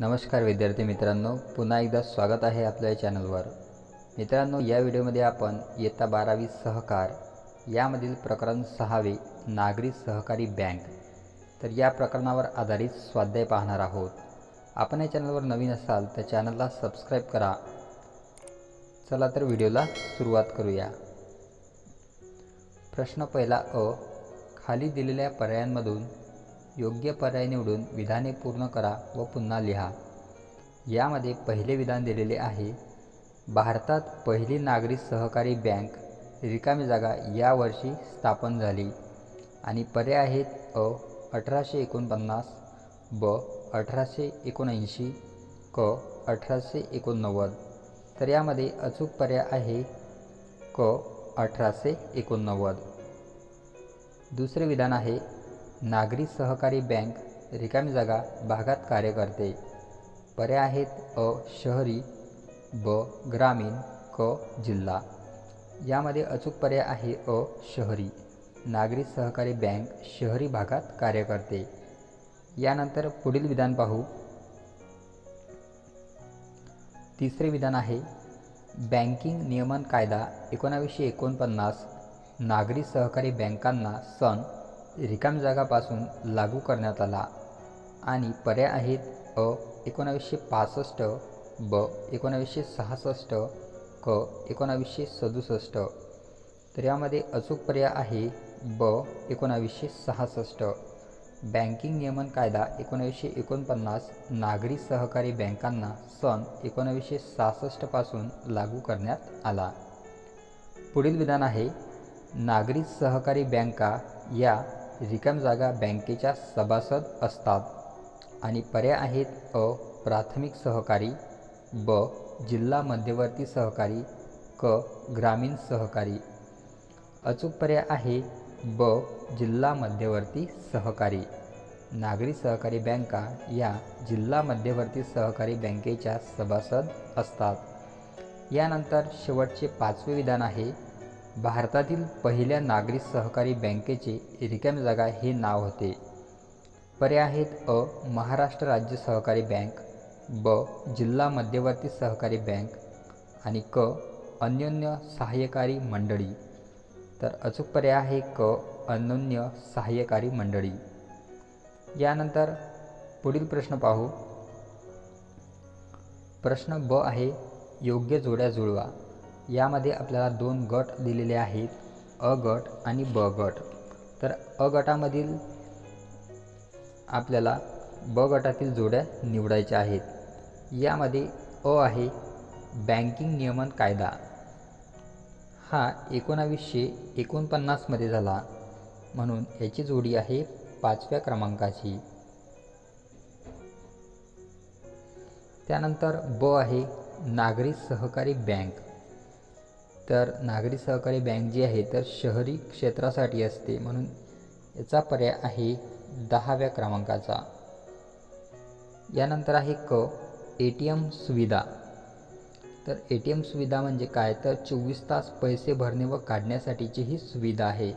नमस्कार विद्यार्थी मित्रांनो पुन्हा एकदा स्वागत आहे आपल्या या चॅनलवर. मित्रांनो या व्हिडिओमध्ये आपण इयत्ता बारावी सहकार यामधील प्रकरण सहावे नागरी सहकारी बँक तर या प्रकरणावर आधारित स्वाध्याय पाहणार आहोत. आपण या चॅनलवर नवीन असाल तर चॅनलला सबस्क्राईब करा. चला तर व्हिडिओला सुरुवात करूया. प्रश्न पहिला अ खाली दिलेल्या पर्यायांमधून योग्य पर्याय निवडून विधाने पूर्ण करा व पुन्हा लिहा. यामध्ये पहिले विधान दिलेले आहे भारतात पहिली नागरी सहकारी बँक रिकामी जागा यावर्षी स्थापन झाली आणि पर्याय आहेत अ अठराशे एकोणपन्नास ब अठराशे एकोणऐंशी क अठराशे एकोणनव्वद. तर यामध्ये अचूक पर्याय आहे क अठराशे एकोणनव्वद. दुसरे विधान आहे नागरी सहकारी बँक रिकामी जागा भागात कार्य करते. पर्याय आहेत अ शहरी ब ग्रामीण क जिल्हा. यामध्ये अचूक पर्याय आहे अ शहरी. नागरी सहकारी बँक शहरी भागात कार्य करते. यानंतर पुढील विधान पाहू. तिसरे विधान आहे बँकिंग नियमन कायदा एकोणावीसशे एकोणपन्नास नागरी सहकारी बँकांना सन रिकाम जागापासून लागू करण्यात आला. आणि पर्याय आहेत अ एकोणावीसशे पासष्ट ब एकोणावीसशे सहासष्ट क एकोणावीसशे सदुसष्ट. तर यामध्ये अचूक पर्याय आहे ब एकोणावीसशे सहासष्ट. बँकिंग नियमन कायदा एकोणावीसशे एकोणपन्नास नागरी सहकारी बँकांना सन एकोणावीसशे सहासष्टपासून लागू करण्यात आला. पुढील विधान आहे नागरी सहकारी बँका या रिकाम जागा बँकेच्या सभासद असतात आणि पर्याय आहेत अ प्राथमिक सहकारी ब जिल्हा मध्यवर्ती सहकारी क ग्रामीण सहकारी. अचूक पर्याय आहे ब जिल्हा मध्यवर्ती सहकारी. नागरी सहकारी बँका या जिल्हा मध्यवर्ती सहकारी बँकेच्या सभासद असतात. यानंतर शेवटचे पाचवे विधान आहे भारतातील पहिल्या नागरी सहकारी बँकेचे रिकॅम जागा हे नाव होते. पर्याय आहेत अ महाराष्ट्र राज्य सहकारी बँक ब जिल्हा मध्यवर्ती सहकारी बँक आणि क अन्योन्य सहाय्यकारी मंडळी. तर अचूक पर्याय आहे क अन्योन्य सहाय्यकारी मंडळी. यानंतर पुढील प्रश्न पाहू. प्रश्न ब आहे योग्य जोड्या जुळवा. यामध्ये आपल्याला दोन गट दिलेले आहेत अ गट आणि ब गट. तर अ गटामधील आपल्याला ब गटातील जोड्या निवडायच्या आहेत. यामध्ये अ आहे बँकिंग नियमन कायदा. हा एकोणावीसशे एकोणपन्नासमध्ये झाला. म्हणून याची जोडी आहे पाचव्या क्रमांकाची. त्यानंतर ब आहे नागरी सहकारी बँक. तर नागरी सहकारी बँक जी आहे तर शहरी क्षेत्रासाठी असते. म्हणून याचा पर्याय आहे दहाव्या क्रमांकाचा. यानंतर आहे क ए टी एम सुविधा. तर ए टी एम सुविधा म्हणजे काय? तर चोवीस तास पैसे भरणे व काढण्यासाठीची ही सुविधा आहे.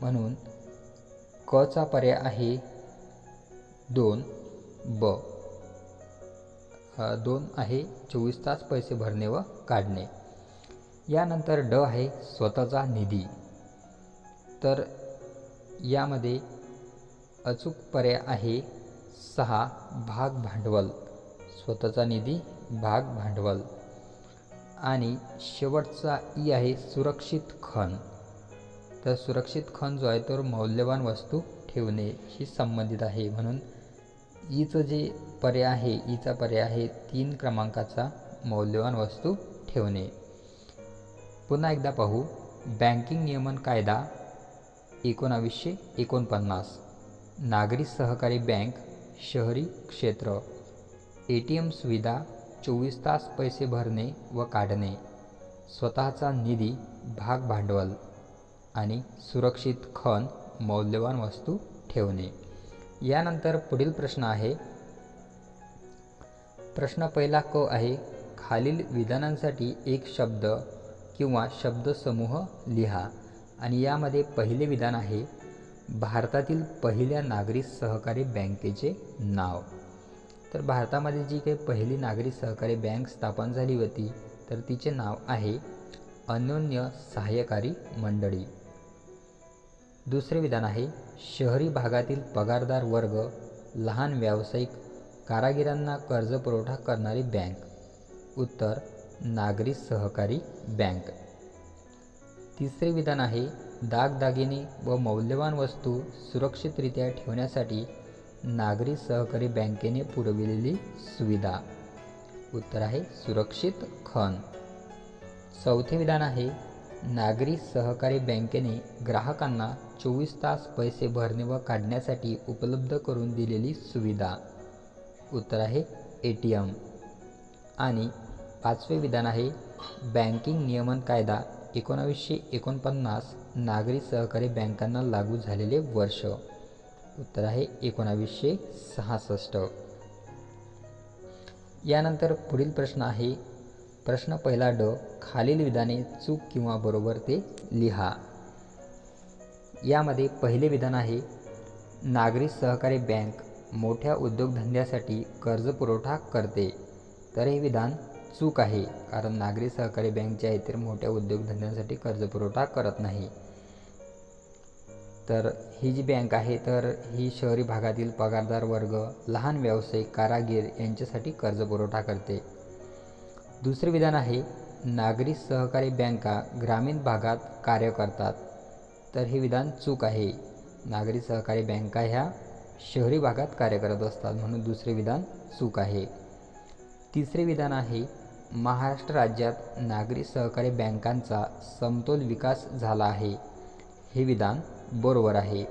म्हणून कचा पर्याय आहे दोन ब. दोन आहे चोवीस तास पैसे भरणे व काढणे. यानंतर ड आहे स्वतःचा निधी. तर यामध्ये अचूक पर्याय आहे सहा भाग भांडवल. स्वतःचा निधी भाग भांडवल. आणि शेवटचा ई आहे सुरक्षित खण. तर सुरक्षित खण जो आहे तो मौल्यवान वस्तू ठेवणे ही संबंधित आहे. म्हणून ईचं जे पर्याय आहे ईचा पर्याय आहे तीन क्रमांकाचा मौल्यवान वस्तू ठेवणे. पुन्हा एकदा पाहू. बँकिंग नियमन कायदा एकोणावीसशे एकोणपन्नास. नागरी सहकारी बँक शहरी क्षेत्र. ए टी एम सुविधा चोवीस तास पैसे भरणे व काढणे. स्वतःचा निधी भाग भांडवल. आणि सुरक्षित खण मौल्यवान वस्तू ठेवणे. यानंतर पुढील प्रश्न आहे. प्रश्न पहिला क आहे. खालील विधानांसाठी एक शब्द किंवा शब्दसमूह लिहा. आणि यामध्ये पहिले विधान आहे भारतातील पहिल्या नागरी सहकारी बँकेचे नाव. तर भारतामध्ये जी काही पहिली नागरी सहकारी बँक स्थापन झाली होती तर तिचे नाव आहे अन्योन्य सहाय्यकारी मंडळी. दुसरे विधान आहे शहरी भागातील पगारदार वर्ग लहान व्यावसायिक कारागिरांना कर्जपुरवठा करणारी बँक. उत्तर नागरी सहकारी बँक. तिसरे विधान आहे दागदागिने व मौल्यवान वस्तू सुरक्षितरित्या ठेवण्यासाठी नागरी सहकारी बँकेने पुरविलेली सुविधा. उत्तर आहे सुरक्षित खण. चौथे विधान आहे नागरी सहकारी बँकेने ग्राहकांना चोवीस तास पैसे भरणे व काढण्यासाठी उपलब्ध करून दिलेली सुविधा. उत्तर आहे ए टी एम. आणि पाचवे विधान आहे बँकिंग नियमन कायदा एकोणावीसशे एकोणपन्नास नागरी सहकारी बँकांना लागू झालेले वर्ष. उत्तर आहे एकोणावीसशे सहासष्ट. यानंतर पुढील प्रश्न आहे प्रश्न पहिला ड खालील विधाने चूक किंवा बरोबर ते लिहा. यामध्ये पहिले विधान आहे नागरी सहकारी बँक मोठ्या उद्योगधंद्यासाठी कर्ज पुरवठा करते. तर हे विधान चूक आहे कारण नागरी सहकारी बँक जे आहे तर मोठ्या उद्योगधंद्यांसाठी कर्जपुरवठा करत नाही. तर ही जी बँक आहे तर ही शहरी भागातील पगारदार वर्ग लहान व्यावसायिक कारागीर यांच्यासाठी कर्ज पुरवठा करते. दुसरे विधान आहे नागरी सहकारी बँका ग्रामीण भागात कार्य करतात. तर हे विधान चूक आहे. नागरी सहकारी बँका ह्या शहरी भागात कार्य करत असतात म्हणून दुसरे विधान चूक आहे. तिसरे विधान आहे महाराष्ट्र राज्यात नागरी सहकारी बँकांचा समतोल विकास झाला आहे. हे विधान बरोबर आहे.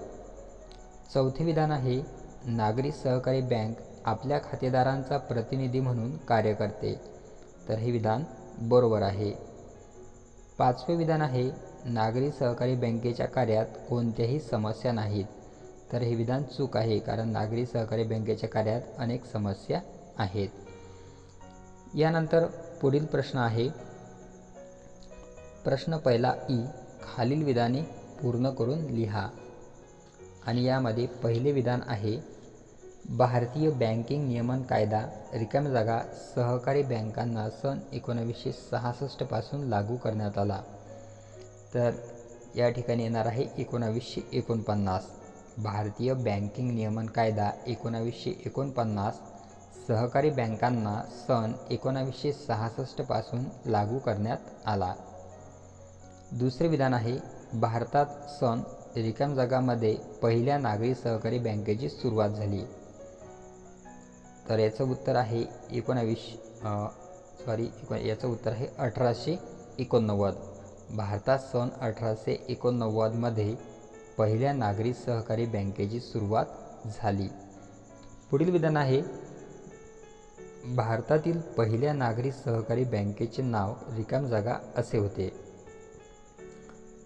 चौथे विधान आहे नागरी सहकारी बँक आपल्या खातेदारांचा प्रतिनिधी म्हणून कार्य करते. तर हे विधान बरोबर आहे. पाचवे विधान आहे नागरी सहकारी बँकेच्या कार्यात कोणत्याही समस्या नाहीत. तर हे विधान चूक आहे कारण नागरी सहकारी बँकेच्या कार्यात अनेक समस्या आहेत. यानंतर पुढील प्रश्न आहे. प्रश्न पहिला ई खालील विधाने पूर्ण करून लिहा. आणि यामध्ये पहिले विधान आहे भारतीय बँकिंग नियमन कायदा रिकाम जागा सहकारी बँकांना सन एकोणावीसशे सहासष्टपासून लागू करण्यात आला. तर या ठिकाणी येणार आहे एकोणावीसशे एकोणपन्नास. भारतीय बँकिंग नियमन कायदा एकोणावीसशे एकोणपन्नास सहकारी बँकांना सन एकोणावीसशे सहासष्टपासून लागू करण्यात आला. दुसरे विधान आहे भारतात सन रिकाम जगामध्ये पहिल्या नागरी सहकारी बँकेची सुरुवात झाली. तर याचं उत्तर आहे एकोणावीस सॉरी एकोण याचं उत्तर आहे अठराशे एकोणनव्वद. भारतात सन अठराशे एकोणनव्वदमध्ये पहिल्या नागरी सहकारी बँकेची सुरुवात झाली. पुढील विधान आहे भारतातील पहिल्या नागरी सहकारी बँकेचे नाव रिकाम जागा असे होते.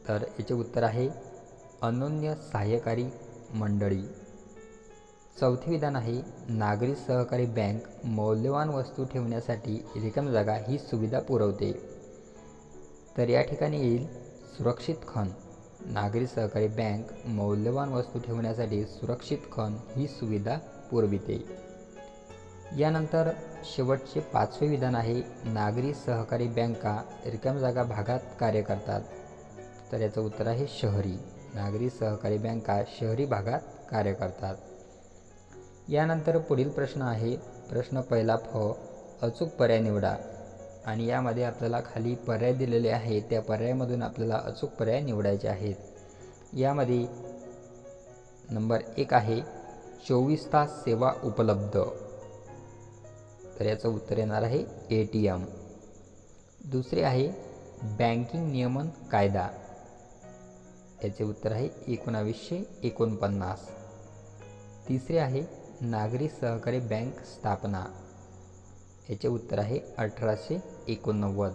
तर याचे उत्तर आहे अनन्य सहाय्यकारी मंडळी. चौथे विधान आहे नागरी सहकारी बँक मौल्यवान वस्तू ठेवण्यासाठी रिकाम जागा ही सुविधा पुरवते. तर या ठिकाणी येईल सुरक्षित खण. नागरी सहकारी बँक मौल्यवान वस्तू ठेवण्यासाठी सुरक्षित खण ही सुविधा पुरविते. यानंतर शेवटचे पाचवे विधान आहे नागरी सहकारी बँका रिकाम जागा भागात कार्य करतात. तर याचं उत्तर आहे शहरी. नागरी सहकारी बँका शहरी भागात कार्य करतात. यानंतर पुढील प्रश्न आहे प्रश्न पहिला फ अचूक पर्याय निवडा. आणि यामध्ये आपल्याला खाली पर्याय दिलेले आहेत त्या पर्यायामधून आपल्याला अचूक पर्याय निवडायचे आहेत. यामध्ये नंबर एक आहे चोवीस तास सेवा उपलब्ध. तर याचं उत्तर येणार आहे ए टी एम. दुसरे आहे बँकिंग नियमन कायदा. याचे उत्तर आहे एकोणावीसशे एकोणपन्नास. तिसरे आहे नागरी सहकारी बँक स्थापना. याचे उत्तर आहे अठराशे एकोणनव्वद.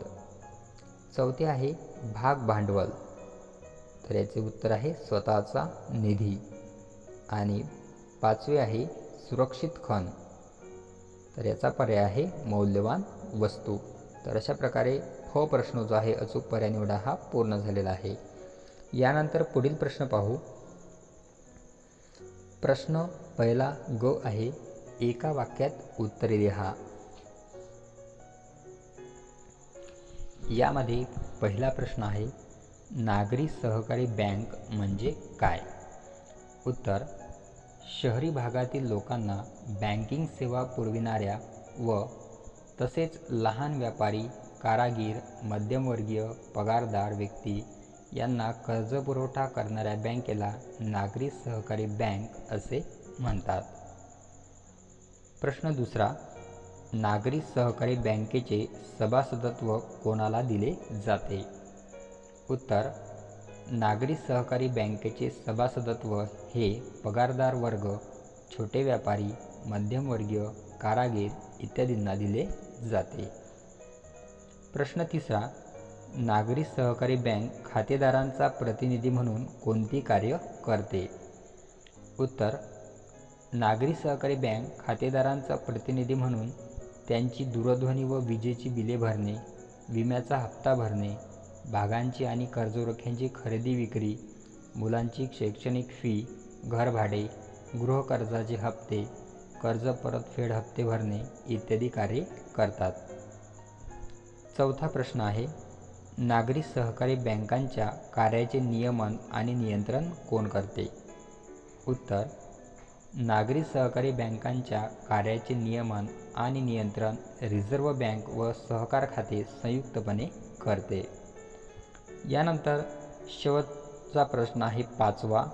चौथे आहे भाग भांडवल. तर याचे उत्तर आहे स्वतःचा निधी. आणि पाचवे आहे सुरक्षित खण. तर याचा पर्याय आहे मौल्यवान वस्तू. तर अशा प्रकारे फ प्रश्न जो आहे अचूक पर्याय निवडा हा पूर्ण झालेला आहे. यानंतर पुढील प्रश्न पाहू. प्रश्न पहिला ग आहे एका वाक्यात उत्तरे लिहा. यामध्ये पहिला प्रश्न आहे नागरी सहकारी बँक म्हणजे काय? उत्तर शहरी भागातील लोकांना बँकिंग सेवा पुरविणाऱ्या व तसेच लहान व्यापारी कारागीर मध्यमवर्गीय पगारदार व्यक्ती यांना कर्जपुरवठा करणाऱ्या बँकेला नागरी सहकारी बँक असे म्हणतात. प्रश्न दुसरा नागरी सहकारी बँकेचे सभासदत्व कोणाला दिले जाते? उत्तर नागरी सहकारी बँकेचे सभासदत्व हे पगारदार वर्ग छोटे व्यापारी मध्यमवर्गीय कारागीर इत्यादींना दिले जाते. प्रश्न तिसरा नागरी सहकारी बँक खातेदारांचा प्रतिनिधी म्हणून कोणती कार्य करते? उत्तर नागरी सहकारी बँक खातेदारांचा प्रतिनिधी म्हणून त्यांची दूरध्वनी व विजेची बिले भरणे विम्याचा हप्ता भरणे भागांची आणि कर्जरोख्यांची खरेदी विक्री मुलांची शैक्षणिक फी घरभाडे गृहकर्जाचे हप्ते कर्ज परतफेड हप्ते भरणे इत्यादी कार्ये करतात. चौथा प्रश्न आहे नागरी सहकारी बँकांच्या कार्याचे नियमन आणि नियंत्रण कोण करते? उत्तर नागरी सहकारी बँकांच्या कार्याचे नियमन आणि नियंत्रण रिझर्व्ह बँक व सहकार खाते संयुक्तपणे करते. यानंतर शेवटचा प्रश्न आहे पाचवा.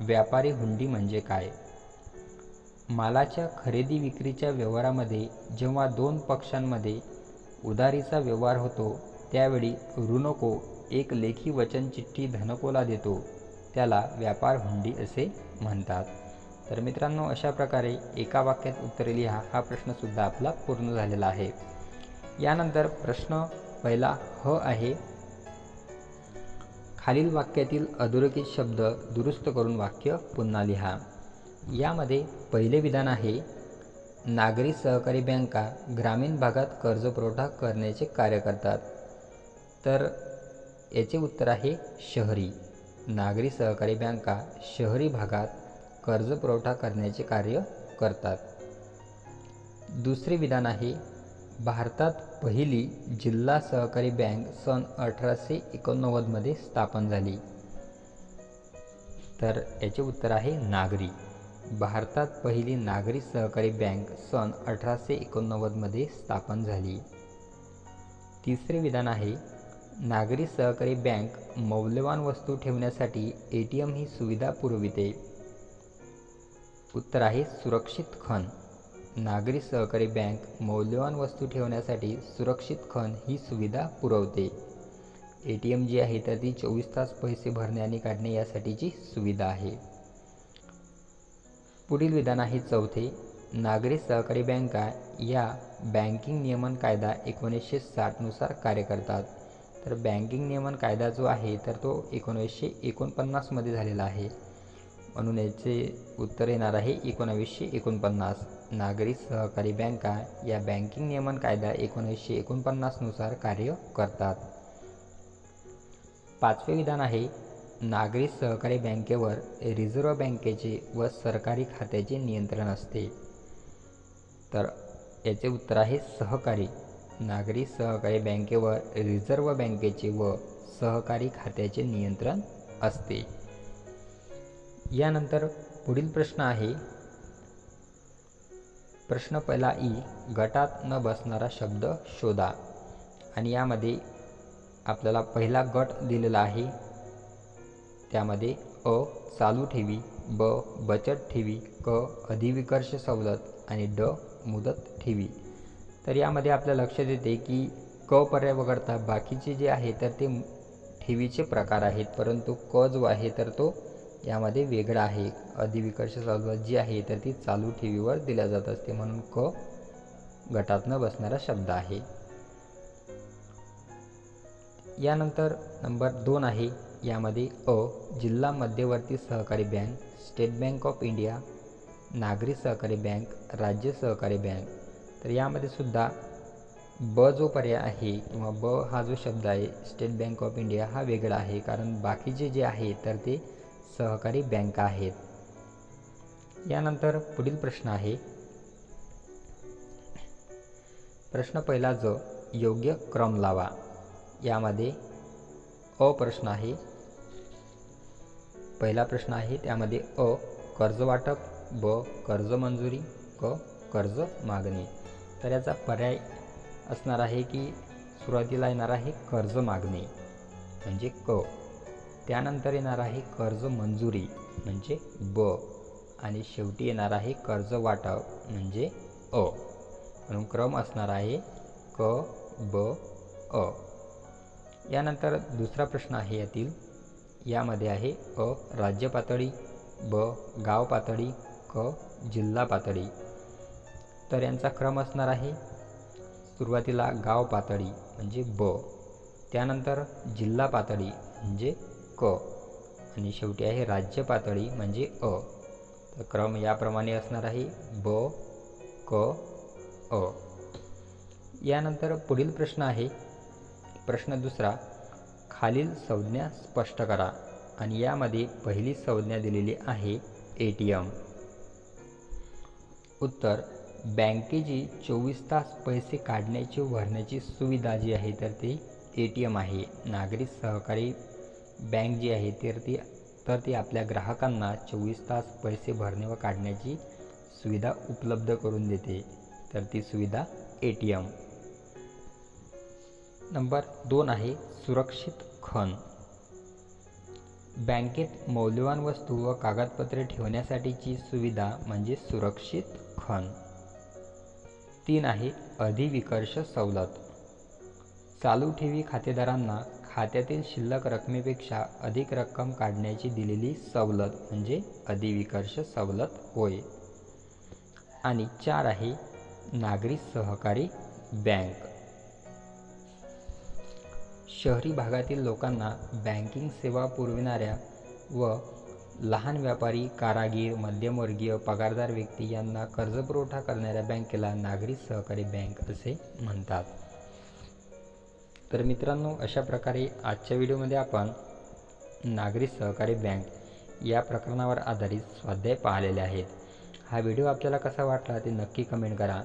व्यापारी हुंडी म्हणजे काय? मालाच्या खरेदी विक्रीच्या व्यवहारामध्ये जेव्हा दोन पक्षांमध्ये उधारीचा व्यवहार होतो त्यावेळी ऋणको एक लेखी वचन चिठ्ठी धनकोला देतो. त्याला व्यापार हुंडी असे म्हणतात. तर मित्रांनो अशा प्रकारे एका वाक्यात उत्तरे लिहा. हा प्रश्नसुद्धा आपला पूर्ण झालेला आहे. यानंतर प्रश्न पहिला ह आहे खालील वाक्यातील अधोरेखित शब्द दुरुस्त करून वाक्य पुन्हा लिहा. यामध्ये पहिले विधान आहे नागरी सहकारी बँका ग्रामीण भागात कर्जपुरवठा करण्याचे कार्य करतात. तर याचे उत्तर आहे शहरी. नागरी सहकारी बँका शहरी भागात कर्जपुरवठा करण्याचे कार्य करतात. दुसरे विधान आहे भारतात पहिली जिल्हा सहकारी बँक सन अठराशे एकोणनव्वदमध्ये स्थापन झाली. तर याचे उत्तर आहे नागरी. भारतात पहिली नागरी सहकारी बँक सन अठराशे एकोणनव्वदमध्ये स्थापन झाली. तिसरे विधान आहे नागरी सहकारी बँक मौल्यवान वस्तू ठेवण्यासाठी ए टी एम ही सुविधा पुरविते. उत्तर आहे सुरक्षित खण. नागरी सहकारी बँक मौल्यवान वस्तू ठेवण्यासाठी सुरक्षित खण ही सुविधा पुरवते. ए टी एम जी आहे तर ती चोवीस तास पैसे भरणे आणि काढणे यासाठीची सुविधा आहे. पुढील विधान आहे चौथे नागरी सहकारी बँका या बँकिंग नियमन कायदा एकोणीसशे साठनुसार कार्य करतात. तर बँकिंग नियमन कायदा जो आहे तर तो एकोणीसशे एकोणपन्नासमध्ये झालेला आहे. म्हणून याचे उत्तर येणार आहे एकोणावीसशे एकोणपन्नास. नागरी सहकारी बँका या बँकिंग नियमन कायदा एकोणीसशे एकोणपन्नासनुसार कार्य करतात. पाचवे विधान आहे नागरी सहकारी बँकेवर रिझर्व्ह बँकेचे व सरकारी खात्याचे नियंत्रण असते. तर याचे उत्तर आहे सहकारी. नागरी सहकारी बँकेवर रिझर्व्ह बँकेचे व सहकारी खात्याचे नियंत्रण असते. यानंतर पुढील प्रश्न आहे. प्रश्न पहिला ई गटात न बसणारा शब्द शोधा. आणि यामध्ये आपल्याला पहिला गट दिलेला आहे. त्यामध्ये अ चालू ठेवी ब बचत ठेवी क अधिविकर्ष सवलत आणि ड मुदत ठेवी. तर यामध्ये आपल्या लक्षात येते की क पर्याय वगळता बाकीचे जे आहे तर ते ठेवीचे प्रकार आहेत. परंतु क जो आहे तर तो यामध्ये वेगळा आहे. अधिविकर्ष सवलत जी आहे तर ती चालू ठेवीवर दिल्या जात असते म्हणून क गटातनं बसणारा शब्द आहे. यानंतर नंबर दोन आहे. यामध्ये अ जिल्हा मध्यवर्ती सहकारी bank state bank of India नागरी सहकारी बँक राज्य सहकारी बँक. तर यामध्ये सुद्धा ब जो पर्याय आहे किंवा ब हा जो शब्द आहे स्टेट बँक ऑफ इंडिया हा वेगळा आहे. कारण बाकीचे जे आहे तर ते सहकारी बँका आहेत. यानंतर पुढील प्रश्न आहे. प्रश्न पहिला जो योग्य क्रम लावा. यामध्ये अ प्रश्न आहे. पहिला प्रश्न आहे त्यामध्ये अ कर्ज वाटप ब कर्ज मंजुरी क कर्ज मागणी. तर याचा पर्याय असणार आहे की सुरुवातीला येणार आहे कर्ज मागणी म्हणजे क. त्यानंतर येणार आहे कर्ज मंजुरी म्हणजे ब. आणि शेवटी येणार आहे कर्ज वाटप म्हणजे अ. म्हणून क्रम असणार आहे क ब अ. यानंतर दुसरा प्रश्न आहे यातील. यामध्ये आहे अ राज्य पातळी ब गाव पातळी क जिल्हा पातळी. तर यांचा क्रम असणार आहे सुरुवातीला गाव पातळी म्हणजे ब. त्यानंतर जिल्हा पातळी म्हणजे क. आणि शेवटी आहे राज्य पातळी म्हणजे अ. तर क्रम याप्रमाणे असणार आहे ब क अ. यानंतर पुढील प्रश्न आहे. प्रश्न दुसरा खालील संज्ञा स्पष्ट करा आणि यामध्ये पहिली संज्ञा दिलेली आहे ए टी एम. उत्तर बँकेची चोवीस तास पैसे काढण्याची भरण्याची सुविधा जी आहे तर ती ए टी एम आहे. नागरी सहकारी बँक जी आहे तर ती तर ती आपल्या ग्राहकांना चोवीस तास पैसे भरणे व काढण्याची सुविधा उपलब्ध करून देते. तर ती सुविधा ए टी एम. नंबर दोन आहे सुरक्षित खण. बँकेत मौल्यवान वस्तू व कागदपत्रे ठेवण्यासाठीची सुविधा म्हणजे सुरक्षित खण. तीन आहे अधिविकर्ष सवलत. चालू ठेवी खातेदारांना खात्यातील शिल्लक रकमेपेक्षा अधिक रक्कम काढण्याची दिलेली सवलत म्हणजे अधिविकर्ष सवलत होय. आणि चार आहे नागरी सहकारी बँक. शहरी भागातील लोकांना बँकिंग सेवा पुरविणाऱ्या व लहान व्यापारी कारागीर मध्यमवर्गीय पगारदार व्यक्ती यांना कर्जपुरवठा करणाऱ्या बँकेला नागरी सहकारी बँक असे म्हणतात. तर मित्रांनो अशा प्रकारे आजच्या व्हिडिओमध्ये आपण नागरी सहकारी बँक या प्रकरणावर आधारित स्वाध्याय पाहिलेले आहेत. हा व्हिडिओ आपल्याला कसा वाटला ते नक्की कमेंट करा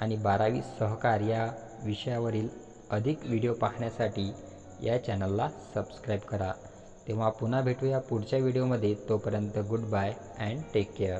आणि बारावी सहकार या विषयावरील अधिक व्हिडिओ पाहण्यासाठी या चॅनलला सबस्क्राईब करा. तेव्हा पुन्हा भेटूया पुढच्या व्हिडिओमध्ये. तोपर्यंत good bye and take care